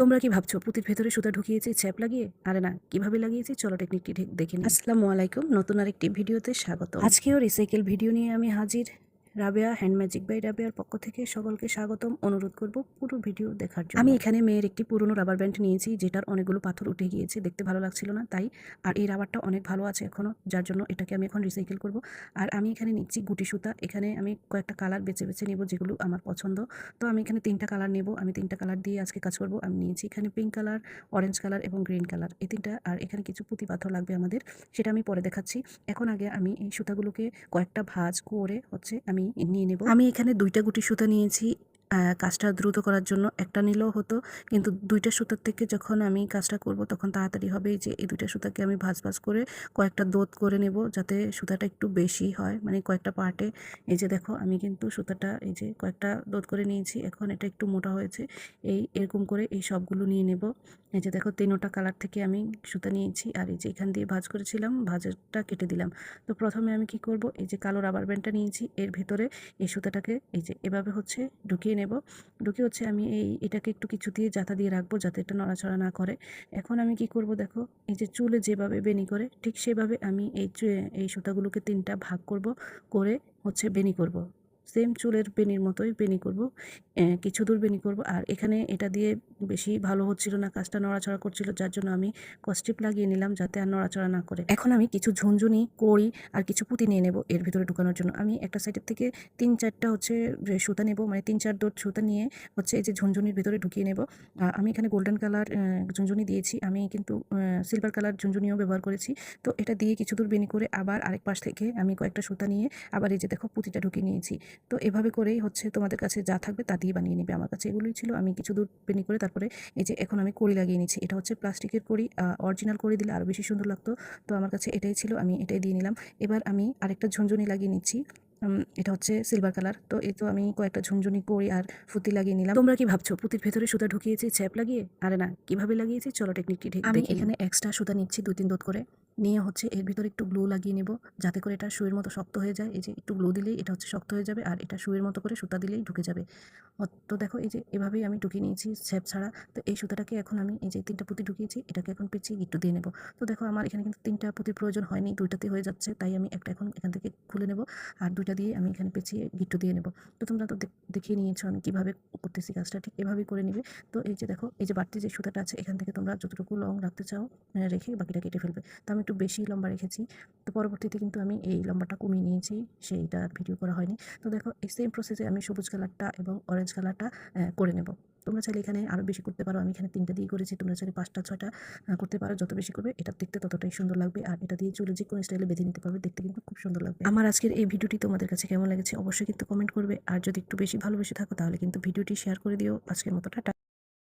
তোমরা কি ভাবছ পুঁতির ভেতরে সুতা ঢুকিয়েছি ছ্যাপ লাগিয়ে? আরে না কীভাবে লাগিয়েছি? চলো টেকনিকটি দেখে নিই। আসসালামু আলাইকুম নতুন আরেকটি ভিডিওতে স্বাগত আজকেও রিসাইকেল ভিডিও নিয়ে আমি হাজির। রাবেয়া হ্যান্ড ম্যাজিক বাই রাবেয়ার পক্ষ থেকে সকলকে স্বাগতম। অনুরোধ করব পুরো ভিডিও দেখার জন্য। আমি এখানে মেয়ের একটি পুরনো রাবার ব্যান্ড নিয়েছি, যেটার অনেকগুলো পাথর উঠে গিয়েছে, দেখতে ভালো লাগছিল না, তাই আর এই রাবারটা অনেক ভালো আছে এখনও যার জন্য এটাকে আমি এখন রিসাইকেল করব। আর আমি এখানে নিচ্ছি গুটি সুতা, এখানে আমি কয়েকটা কালার বেছে বেছে নেব যেগুলো আমার পছন্দ। তো আমি এখানে তিনটা কালার নেব, আমি তিনটা কালার দিয়ে আজকে কাজ করব। আমি নিয়েছি এখানে পিঙ্ক কালার অরেঞ্জ কালার এবং গ্রিন কালার এই তিনটা, আর এখানে কিছু পুঁতি পাথর লাগবে আমাদের, সেটা আমি পরে দেখাচ্ছি। এখন আগে আমি এই সুতাগুলোকে কয়েকটা ভাজ করে হচ্ছে আমি নিয়ে নেব। আমি এখানে দুইটা গুটি সুতা নিয়েছি। কাজটা দ্রুত করার জন্য একটা নিলেও হতো। কিন্তু দুইটা সুতার থেকে যখন আমি কাজটা করব, তখন তাড়াতাড়ি হবে যে এই দুইটা সুতাকে আমি ভাজ ভাজ করে কয়েকটা দোত করে নেব যাতে সুতাটা একটু বেশি হয়। মানে কয়েকটা পার্টে। এই যে দেখো, আমি কিন্তু সুতাটা এই যে কয়েকটা দোত করে নিয়েছি। এখন এটা একটু মোটা হয়েছে। এই এরকম করে এই সবগুলো নিয়ে নেব। এই যে দেখো, তিনোটা কালার থেকে আমি সুতা নিয়েছি আর এই যে এখান দিয়ে ভাঁজ করেছিলাম, ভাঁজটা কেটে দিলাম। তো প্রথমে আমি কি করব? এই যে কালো রাবার ব্যান্ডটা নিয়েছি, এর ভেতরে এই সুতাটাকে এই যে এভাবে হচ্ছে ঢুকিয়ে নেব। ঢুকিয়ে হচ্ছে আমি এই, এটাকে একটু কিছু দিয়ে জাতা দিয়ে রাখব যাতে এটা নড়াচড়া না করে। এখন আমি কি করব দেখো, এই যে চুলে যেভাবে বেনি করে, ঠিক সেভাবে আমি এই এই সুতাগুলোকে তিনটা ভাগ করব, করে হচ্ছে বেনি করব। সেম চুলের বেনির মতোই বেনি করব কিছু দূর বেনি করব। আর এখানে এটা দিয়ে বেশি ভালো হচ্ছিল না, কাজটা নড়াচড়া করছিল, যার জন্য আমি কস্টিপ লাগিয়ে নিলাম যাতে আর নড়াচড়া না করে। এখন আমি কিছু ঝুনঝুনি, কড়ি আর কিছু পুঁতি নিয়ে নেব এর ভিতরে ঢুকানোর জন্য। আমি একটা সাইডের থেকে তিন চারটা হচ্ছে সুতা নেব মানে তিন চার দোট সুতা নিয়ে হচ্ছে এই যে ঝুনঝুনির ভিতরে ঢুকিয়ে নেব। আমি এখানে গোল্ডেন কালার ঝুনঝুনি দিয়েছি। আমি কিন্তু সিলভার কালার ঝুনঝুনিও ব্যবহার করেছি। তো এটা দিয়ে কিছু দূর বেনি করে আবার আরেক পাশ থেকে আমি কয়েকটা সুতা নিয়ে আবার এই যে দেখো পুঁতিটা ঢুকিয়ে নিয়েছি। তো এভাবে করেই হচ্ছে তোমাদের কাছে যা থাকবে তা দিয়ে বানিয়ে নেবে আমার কাছে। এগুলোই ছিল আমি কিছু দূর বেনি করে তারপরে এই যে এখন আমি কড়ি লাগিয়ে নিচ্ছি। এটা হচ্ছে প্লাস্টিকের কড়ি অরিজিনাল কড়ি দিলে আরও বেশি সুন্দর লাগতো। তো আমার কাছে এটাই ছিল আমি এটাই দিয়ে নিলাম। এবার আমি আরেকটা ঝুনঝুনি লাগিয়ে নিচ্ছি। এটা হচ্ছে সিলভার কালার তো এই তো আমি কয়েকটা ঝুনঝুনি করি আর ফুতি লাগিয়ে নিলাম। তোমরা কি ভাবছ পুঁতির ভেতরে সুতা ঢুকিয়েছি ছ্যাপ লাগিয়ে? আরে না কীভাবে লাগিয়েছি? চলো টেকনিকটি ঠিক আমি এখানে এক্সট্রা সুতা নিচ্ছি দুই তিন দোত করে। নিয়ে হচ্ছে এর ভিতরে একটু গ্লু লাগিয়ে নেব, যাতে করে এটা সুইয়ের মতো শক্ত হয়ে যায়। এই যে একটু গ্লু দিলেই এটা হচ্ছে শক্ত হয়ে যাবে, আর এটা সুইয়ের মতো করে সুতা দিলেই ঢুকে যাবে। তো দেখো এই যে এভাবেই আমি ঢুকিয়ে নিয়েছি ছ্যাপ ছাড়া। তো এই সুতাটাকে এখন আমি এই যে তিনটা পুঁতি ঢুকিয়েছি, এটাকে এখন পেঁচিয়ে গিট্টু দিয়ে নেব। তো দেখো আমার এখানে কিন্তু তিনটা পুঁতির প্রয়োজন হয়নি, দুইটাতে হয়ে যাচ্ছে, তাই আমি একটা এখন এখান থেকে খুলে নেব। আর দুইটা দিয়ে আমি এখানে পেঁচিয়ে গিট্টু দিয়ে নেব। তো তোমরা তো দেখিয়ে নিয়েছো আমি কীভাবে করতেছি কাজটা, ঠিক এভাবেই করে নিবে। তো এই যে দেখো, এই যে বাড়তি যে সুতাটা আছে, এখান থেকে তোমরা যতটুকু লং রাখতে চাও রেখে বাকিটা কেটে ফেলবে। তো আমি একটু বেশি লম্বা রেখেছি। তো পরবর্তীতে কিন্তু আমি এই লম্বাটা কমিয়ে নিয়েছি, সেইটা ভিডিও করা হয়নি। তো দেখো, এই সেম প্রসেসে আমি সবুজ কালারটা এবং অরেঞ্জ কালারটা করে নেব। তোমরা চাইলে এখানে আরও বেশি করতে পারো। আমি এখানে তিনটা দিয়ে করেছি, তোমরা চাইলে পাঁচটা, ছয়টা করতে পারো। যত বেশি করবে, এটা দেখতে ততটাই সুন্দর লাগবে। আর এটা দিয়ে চুলে যে কোনো স্টাইলে বেঁধে নিতে পারবে, দেখতে কিন্তু খুব সুন্দর লাগবে। আমার আজকের এই ভিডিওটি তোমাদের কাছে কেমন লেগেছে, অবশ্যই কিন্তু কমেন্ট করবে। আর যদি একটু বেশি ভালোবেসে থাকো, তাহলে কিন্তু ভিডিওটি শেয়ার করে দিও। আজকের মতো, টাটা।